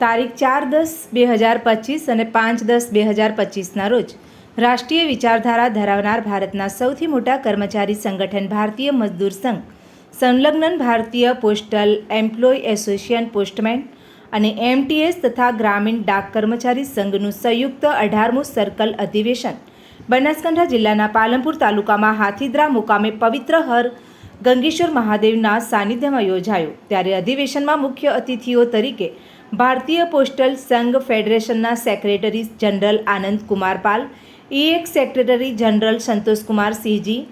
તારીખ ચાર દસ બે હજાર પચીસ અને પાંચ દસ બે હજાર પચીસના રોજ રાષ્ટ્રીય વિચારધારા ધરાવનાર ભારતના સૌથી મોટા કર્મચારી સંગઠન ભારતીય મજદૂર સંઘ, સંલગ્ન Bharatiya postal employee association postman અને એમટીએસ તથા ગ્રામીણ ડાક કર્મચારી સંઘનું સંયુક્ત અઢારમું સર્કલ અધિવેશન બનાસકાંઠા જિલ્લાના પાલનપુર તાલુકામાં હાથીદ્રા મુકામે પવિત્ર હર ગંગેશ્વર મહાદેવના સાનિધ્યમાં યોજાયું. ત્યારે અધિવેશનમાં મુખ્ય અતિથિઓ તરીકે ભારતીય પોસ્ટલ સંઘ ફેડરેશનના secretary general Anand Kumar Pal ex secretary general Santoshkumar Sinhji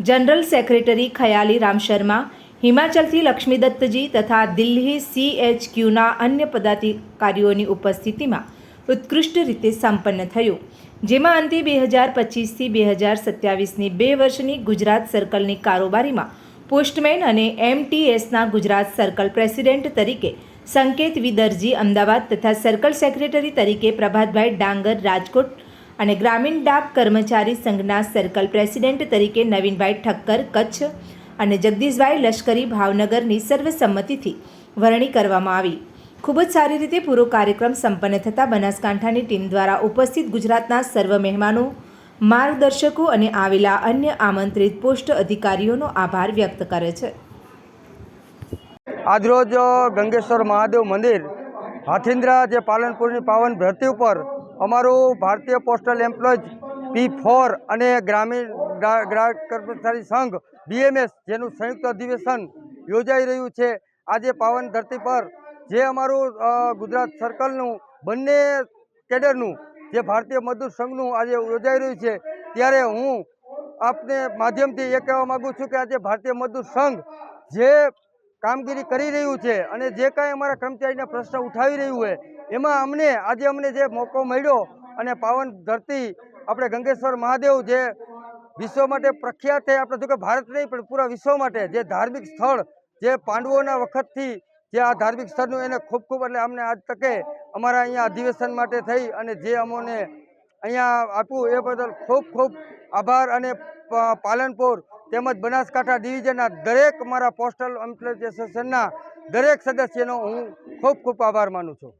general secretary Khayali Ram Sharma, હિમાચલથી લક્ષ્મીદત્તજી તથા દિલ્હી સીએચક્યુના અન્ય પદાધિકારીઓની ઉપસ્થિતિમાં ઉત્કૃષ્ટ રીતે સંપન્ન થયું. જેમાં અંતે બે હજાર પચીસથી બે હજાર સત્યાવીસની બે વર્ષની ગુજરાત સર્કલની કારોબારીમાં પોસ્ટમેન અને એમટીએસના ગુજરાત સર્કલ પ્રેસિડેન્ટ તરીકે સંકેત વિદરજી, અમદાવાદ તથા સર્કલ સેક્રેટરી તરીકે પ્રભાતભાઈ ડાંગર, રાજકોટ અને ગ્રામીણ ડાક કર્મચારી સંઘના સર્કલ પ્રેસિડેન્ટ તરીકે નવીનભાઈ ઠક્કર, કચ્છ અને જગદીશભાઈ લશ્કરી, ભાવનગરની સર્વસંમતિથી વરણી કરવામાં આવી. ખૂબ જ સારી રીતે પૂરો કાર્યક્રમ સંપન્ન થતાં બનાસકાંઠાની ટીમ દ્વારા ઉપસ્થિત ગુજરાતના સર્વ મહેમાનો, માર્ગદર્શકો અને આવેલા અન્ય આમંત્રિત પોસ્ટ અધિકારીઓનો આભાર વ્યક્ત કરે છે. આજરોજ ગંગેશ્વર મહાદેવ મંદિર હાથીન્દ્રા જે પાલનપુરની પાવન ધરતી ઉપર અમારું ભારતીય પોસ્ટલ એમ્પ્લોયઝ પી ફોર અને ગ્રામીણ ગ્રા- ગ્રાહક કર્મચારી સંઘ બીએમએસ જેનું સંયુક્ત અધિવેશન યોજાઈ રહ્યું છે. આજે પાવન ધરતી પર જે અમારું ગુજરાત સર્કલનું બંને કેડરનું જે ભારતીય મજદૂર સંઘનું આજે યોજાઈ રહ્યું છે. ત્યારે હું આપને માધ્યમથી એ કહેવા માગું છું કે આજે ભારતીય મજદૂર સંઘ જે કામગીરી કરી રહ્યું છે અને જે કાંઈ અમારા કર્મચારીના પ્રશ્ન ઉઠાવી રહ્યું હોય, એમાં અમને, આજે અમને જે મોકો મળ્યો અને પાવન ધરતી આપણે ગંગેશ્વર મહાદેવ જે વિશ્વ માટે પ્રખ્યાત છે, આપણે જો કે ભારત નહીં, પણ પૂરા વિશ્વ માટે જે ધાર્મિક સ્થળ, જે પાંડવોના વખતથી જે આ ધાર્મિક સ્થળનું એને ખૂબ ખૂબ એટલે અમને આજ તકે અમારા અહીંયા અધિવેશન માટે થઈ અને જે અમોને અહીંયા આપ્યું એ બદલ ખૂબ ખૂબ આભાર અને પાલનપુર તેમજ બનાસકાંઠા ડિવિઝનના દરેક મારા પોસ્ટલ એમ્પ્લોય એસોસિએશનના દરેક સદસ્યનો હું ખૂબ ખૂબ આભાર માનું છું.